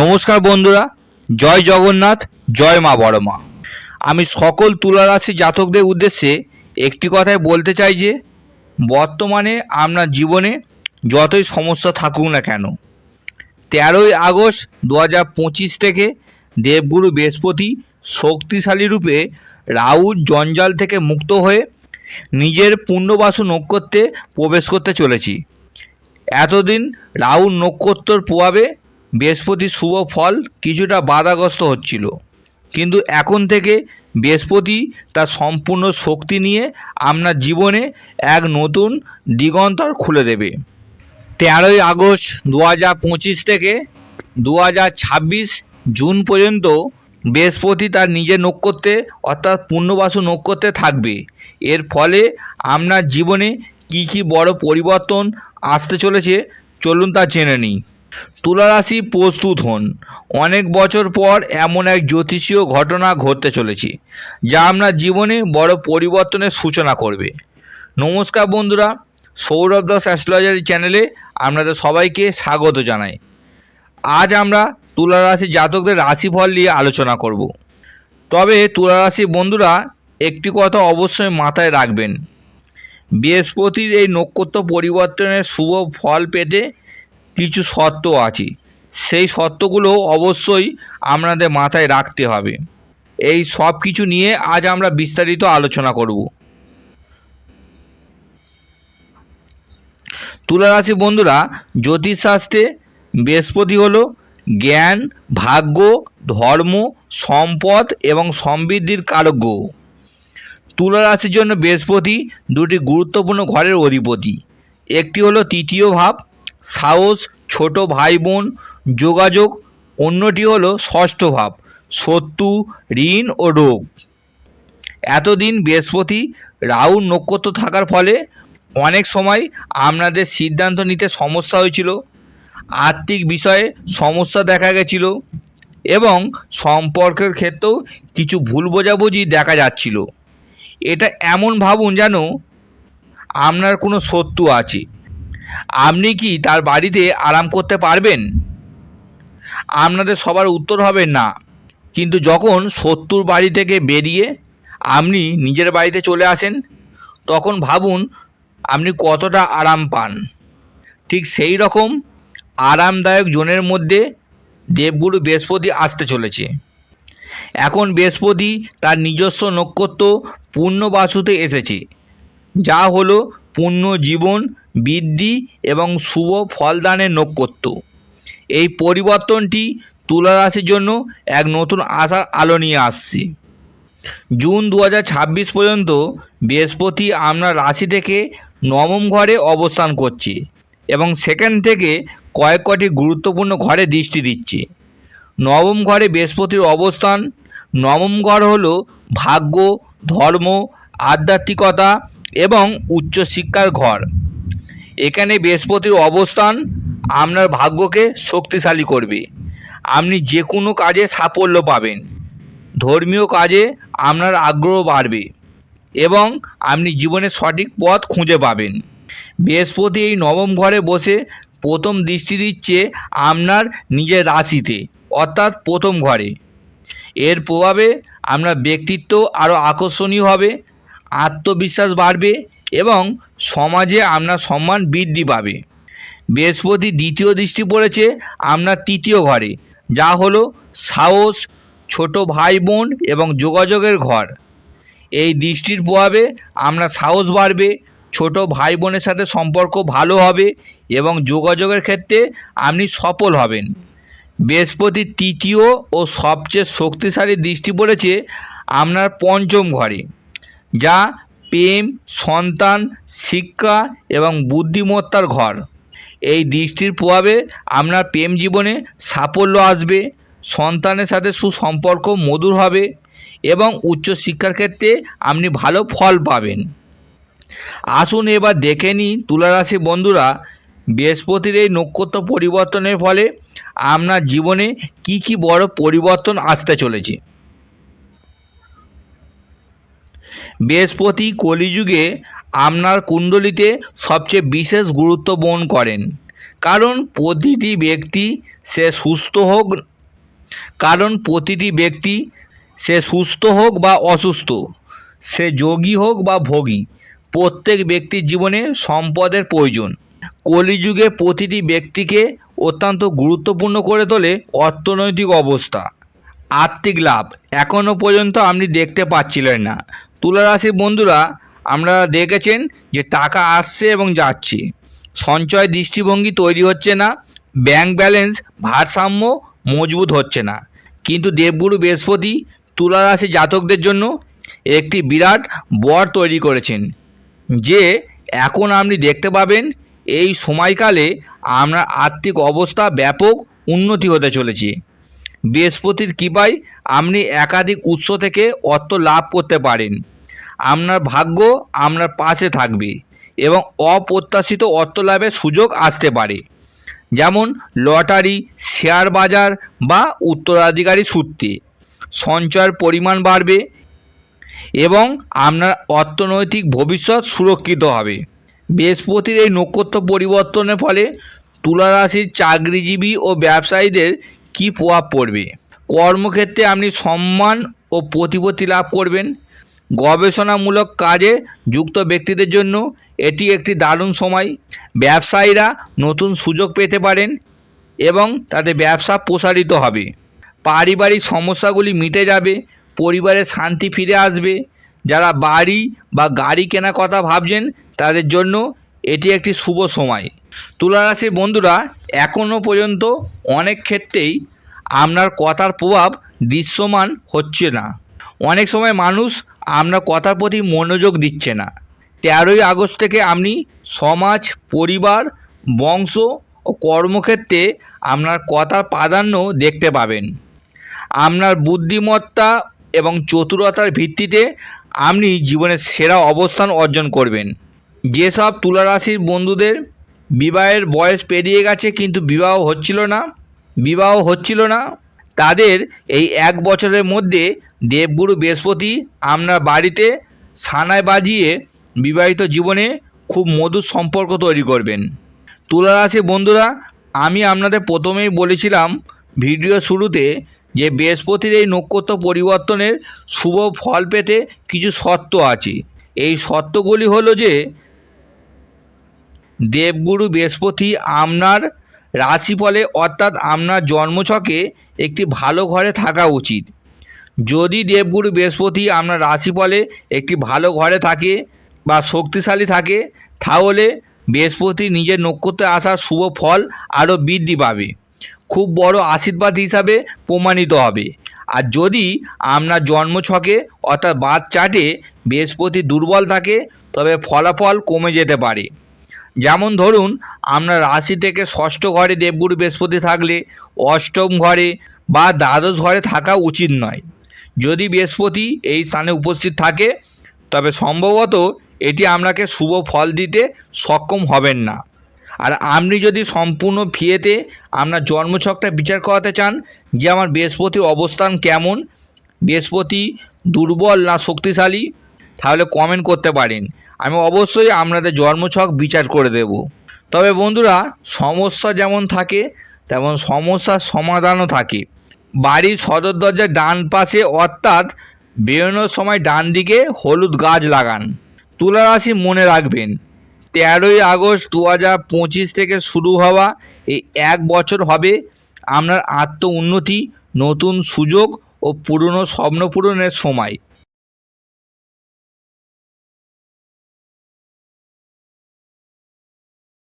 নমস্কার বন্ধুরা, জয় জগন্নাথ, জয় মা বড় মা আমি সকল তুলারাশি জাতকদের উদ্দেশ্যে একটি কথাই বলতে চাই যে, বর্তমানে আপনার জীবনে যতই সমস্যা থাকুক না কেন, তেরোই আগস্ট দু হাজার পঁচিশ থেকে দেবগুরু বৃহস্পতি শক্তিশালী রূপে রাউর জঞ্জাল থেকে মুক্ত হয়ে নিজের পুণ্যবাসু নক্ষত্রে প্রবেশ করতে চলেছি। এতদিন রাহুর নক্ষত্রর প্রভাবে বৃহস্পতির শুভ ফল কিছুটা বাধাগ্রস্ত হচ্ছিল। কিন্তু এখন থেকে বৃহস্পতি তার সম্পূর্ণ শক্তি নিয়ে আপনার জীবনে এক নতুন দিগন্তর খুলে দেবে। তেরোই আগস্ট দু পঁচিশ থেকে দু ছাব্বিশ জুন পর্যন্ত বৃহস্পতি তার নিজের নক্ষত্রে অর্থাৎ পূর্ণবাসু নক্ষত্রে থাকবে। এর ফলে আপনার জীবনে কি কি বড় পরিবর্তন আসতে চলেছে চলুন তা জেনে নিই। তুলা রাশি প্রস্তুত হন। অনেক বছর পর এমন এক জ্যোতিষীয় ঘটনা ঘটতে চলেছে, যা আপনার জীবনে বড় পরিবর্তনের সূচনা করবে। নমস্কার বন্ধুরা, সৌরভ দাস অ্যাস্ট্রোলজারি চ্যানেলে আপনাদের সবাইকে স্বাগত জানাই। আজ আমরা তুলা রাশি জাতকদের রাশিফল নিয়ে আলোচনা করব। তবে তুলা রাশি বন্ধুরা, একটি কথা অবশ্যই মাথায় রাখবেন। বৃহস্পতির এই নক্ষত্র পরিবর্তনের শুভ ফল পেতে কিছু শর্ত আছে। সেই শর্তগুলো অবশ্যই আপনাদের মাথায় রাখতে হবে। এই সব কিছু নিয়ে আজ আমরা বিস্তারিত আলোচনা করব। তুলারাশি বন্ধুরা, জ্যোতিষশাস্ত্রে বৃহস্পতি হলো জ্ঞান, ভাগ্য, ধর্ম, সম্পদ এবং সমৃদ্ধির কারক গ্রহ। তুলা রাশির জন্য বৃহস্পতি দুটি গুরুত্বপূর্ণ ঘরের অধিপতি। একটি হলো তৃতীয় ভাব সাহস, ছোট ভাই বোন যোগাযোগ, অন্যটি হলো ষষ্ঠ ভাব, শত্রু, ঋণ ও রোগ। এতদিন বৃহস্পতি রাহুর নক্ষত্র থাকার ফলে অনেক সময় আপনাদের সিদ্ধান্ত নিতে সমস্যা হয়েছিল, আর্থিক বিষয়ে সমস্যা দেখা গেছিল এবং সম্পর্কের ক্ষেত্রেও কিছু ভুল বোঝাবুঝি দেখা যাচ্ছিল। এটা এমন ভাবুন যেন আপনার কোনো শত্রু আছে। আপনি কি তার বাড়িতে আরাম করতে পারবেন? আপনাদের সবার উত্তর হবে না। কিন্তু যখন শত্রুর বাড়ি থেকে বেরিয়ে আপনি নিজের বাড়িতে চলে আসেন, তখন ভাবুন আপনি কতটা আরাম পান। ঠিক সেই রকম আরামদায়ক জোনের মধ্যে দেবগুরু বৃহস্পতি আসতে চলেছে। এখন বৃহস্পতি তার নিজস্ব নক্ষত্র পূর্ণবাসুতে এসেছে। যা হলো পূর্ণ জীবন বৃদ্ধি এবং শুভ ফলদানের নক্ষত্র। এই পরিবর্তনটি তুলা রাশির জন্য এক নতুন আশার আলো নিয়ে আসছে। জুন দু হাজার ছাব্বিশ পর্যন্ত বৃহস্পতি আপনার রাশি থেকে নবম ঘরে অবস্থান করছে এবং সেখান থেকে কয়েক কটি গুরুত্বপূর্ণ ঘরে দৃষ্টি দিচ্ছে। নবম ঘরে বৃহস্পতির অবস্থান, নবম ঘর হল ভাগ্য, ধর্ম, আধ্যাত্মিকতা এবং উচ্চশিক্ষার ঘর। এখানে বৃহস্পতির অবস্থান, আপনার ভাগ্যকে শক্তিশালী করবে। আপনি যে কোনো কাজে সাফল্য পাবেন। ধর্মীয় কাজে আপনার আগ্রহ বাড়বে এবং আপনি জীবনের সঠিক পথ খুঁজে পাবেন। বৃহস্পতি এই নবম ঘরে বসে প্রথম দৃষ্টি দিচ্ছে আপনার নিজের রাশিতে, অর্থাৎ প্রথম ঘরে। এর প্রভাবে আপনার ব্যক্তিত্ব আরও আকর্ষণীয় হবে। আত্মবিশ্বাস বাড়বে এবং সমাজে আপনার সম্মান বৃদ্ধি পাবে। বৃহস্পতি দ্বিতীয় দৃষ্টি পড়েছে আপনার তৃতীয় ঘরে, যা হলো সাহস, ছোট ভাই বোন এবং যোগাযোগের ঘর। এই দৃষ্টির প্রভাবে আপনার সাহস বাড়বে, ছোট ভাই বোনের সাথে সম্পর্ক ভালো হবে এবং যোগাযোগের ক্ষেত্রে আপনি সফল হবেন। বৃহস্পতি তৃতীয় ও সবচেয়ে শক্তিশালী দৃষ্টি পড়েছে আপনার পঞ্চম ঘরে। যা প্রেম, সন্তান, শিক্ষা এবং বুদ্ধিমত্তার ঘর। এই দৃষ্টির প্রভাবে আপনার প্রেম জীবনে সাফল্য আসবে, সন্তানের সাথে সুসম্পর্ক মধুর হবে এবং উচ্চশিক্ষার ক্ষেত্রে আপনি ভালো ফল পাবেন। আসুন এবার দেখে নিই তুলারাশি বন্ধুরা, বৃহস্পতির এই নক্ষত্র পরিবর্তনের ফলে আপনার জীবনে কি কি বড় পরিবর্তন আসতে চলেছে। বৃহস্পতি কলিযুগে আপনার কুণ্ডলিতে সবচেয়ে বিশেষ গুরুত্ব বহন করেন। কারণ প্রতিটি ব্যক্তি সে সুস্থ হোক, কারণ প্রতিটি ব্যক্তি সে সুস্থ হোক বা অসুস্থ, সে যোগী হোক বা ভোগী, প্রত্যেক ব্যক্তির জীবনে সম্পদের প্রয়োজন। কলিযুগে প্রতিটি ব্যক্তিকে অত্যন্ত গুরুত্বপূর্ণ করে তোলে অর্থনৈতিক অবস্থা। আর্থিক লাভ এখনও পর্যন্ত আপনি দেখতে পাচ্ছিলেন না। তুলা রাশির বন্ধুরা, আমরা দেখেছেন যে টাকা আসছে এবং যাচ্ছে। সঞ্চয় দৃষ্টিভঙ্গি তৈরি হচ্ছে না ব্যাংক ব্যালেন্স ভারসাম্য মজবুত হচ্ছে না। কিন্তু দেবগুরু বৃহস্পতি তুলা রাশি জাতকদের জন্য একটি বিরাট বর তৈরি করেছেন, যে এখন আপনি দেখতে পাবেন এই সময়কালে আমরা আর্থিক অবস্থা ব্যাপক উন্নতি হতে চলেছে। বৃহস্পতির কৃপায় আপনি একাধিক উৎস থেকে অর্থ লাভ করতে পারেন। আপনার ভাগ্য আপনার পাশে থাকবে এবং অপ্রত্যাশিত অর্থ লাভের সুযোগ আসতে পারে। যেমন লটারি, শেয়ার বাজার বা উত্তরাধিকারী সূত্রে। সঞ্চয়ের পরিমাণ বাড়বে এবং আপনার অর্থনৈতিক ভবিষ্যৎ সুরক্ষিত হবে। বৃহস্পতির এই নক্ষত্র পরিবর্তনের ফলে তুলা রাশির চাকরিজীবী ও ব্যবসায়ীদের কী প্রভাব পড়বে? কর্মক্ষেত্রে আপনি সম্মান ও প্রতিপত্তি লাভ করবেন। গবেষণামূলক কাজে যুক্ত ব্যক্তিদের জন্য এটি একটি দারুণ সময়। ব্যবসায়ীরা নতুন সুযোগ পেতে পারেন এবং তাতে ব্যবসা প্রসারিত হবে। পারিবারিক সমস্যাগুলি মিটে যাবে পরিবারের শান্তি ফিরে আসবে। যারা বাড়ি বা গাড়ি কেনার কথা ভাবছেন, তাদের জন্য এটি একটি শুভ সময়। তুলা রাশির বন্ধুরা এখনও পর্যন্ত অনেক ক্ষেত্রেই আপনার কথার প্রভাব দৃশ্যমান হচ্ছে না। অনেক সময় মানুষ আপনার কথার প্রতি মনোযোগ দিচ্ছে না। তেরোই আগস্ট থেকে আপনি সমাজ, পরিবার, বংশ ও কর্মক্ষেত্রে আপনার কথার প্রাধান্য দেখতে পাবেন। আপনার বুদ্ধিমত্তা এবং চতুরতার ভিত্তিতে আপনি জীবনের সেরা অবস্থান অর্জন করবেন। যেসব তুলারাশির বন্ধুদের বিবাহের বয়স পেরিয়ে গেছে কিন্তু বিবাহ হচ্ছিল না, বিবাহ হচ্ছিল না তাদের এই এক বছরের মধ্যে দেবগুরু বৃহস্পতি আপনার বাড়িতে সানায় বাজিয়ে বিবাহিত জীবনে খুব মধুর সম্পর্ক তৈরি করবেন। তুলা রাশি বন্ধুরা, আমি আপনাদের প্রথমেই বলেছিলাম ভিডিও শুরুতে যে বৃহস্পতির এই নক্ষত্র পরিবর্তনের শুভ ফল পেতে কিছু শর্ত আছে। এই শর্তগুলি হলো যে, দেবগুরু বৃহস্পতি আপনার রাশিফলে অর্থাৎ আপনার জন্মছকে একটি ভালো ঘরে থাকা উচিত। যদি দেবগুরু বৃহস্পতি আপনার রাশিফলে একটি ভালো ঘরে থাকে বা শক্তিশালী থাকে, তাহলে বৃহস্পতি নিজের নক্ষত্রে আসা শুভ ফল আরও বৃদ্ধি পাবে। খুব বড় আশীর্বাদ হিসাবে প্রমাণিত হবে। আর যদি আপনার জন্মছকে অর্থাৎ বাদ চাটে বৃহস্পতি দুর্বল থাকে, তবে ফলাফল কমে যেতে পারে। যেমন ধরুন আপনার রাশি থেকে ষষ্ঠ ঘরে দেবগুরু বৃহস্পতি থাকলে, অষ্টম ঘরে বা দ্বাদশ ঘরে থাকা উচিত নয়। যদি বৃহস্পতি এই স্থানে উপস্থিত থাকে, তবে সম্ভবত এটি আপনাকে শুভ ফল দিতে সক্ষম হবেন না। আর আপনি যদি সম্পূর্ণ ফিয়েতে আপনার জন্মছকটা বিচার করাতে চান, যে আমার বৃহস্পতির অবস্থান কেমন, বৃহস্পতি দুর্বল না শক্তিশালী তাহলে কমেন্ট করতে পারেন। আমি অবশ্যই আপনাদের জন্মছক বিচার করে দেব। তবে বন্ধুরা, সমস্যা যেমন থাকে, তেমন সমস্যার সমাধানও থাকে। বাড়ির সদর দরজার ডান পাশে অর্থাৎ বেরোনোর সময় ডান দিকে হলুদ গাছ লাগান। তুলা রাশি মনে রাখবেন। তেরোই আগস্ট দু হাজার পঁচিশ থেকে শুরু হওয়া এই এক বছর হবে আপনার আত্ম উন্নতি নতুন সুযোগ ও পুরনো স্বপ্ন পূরণের সময়।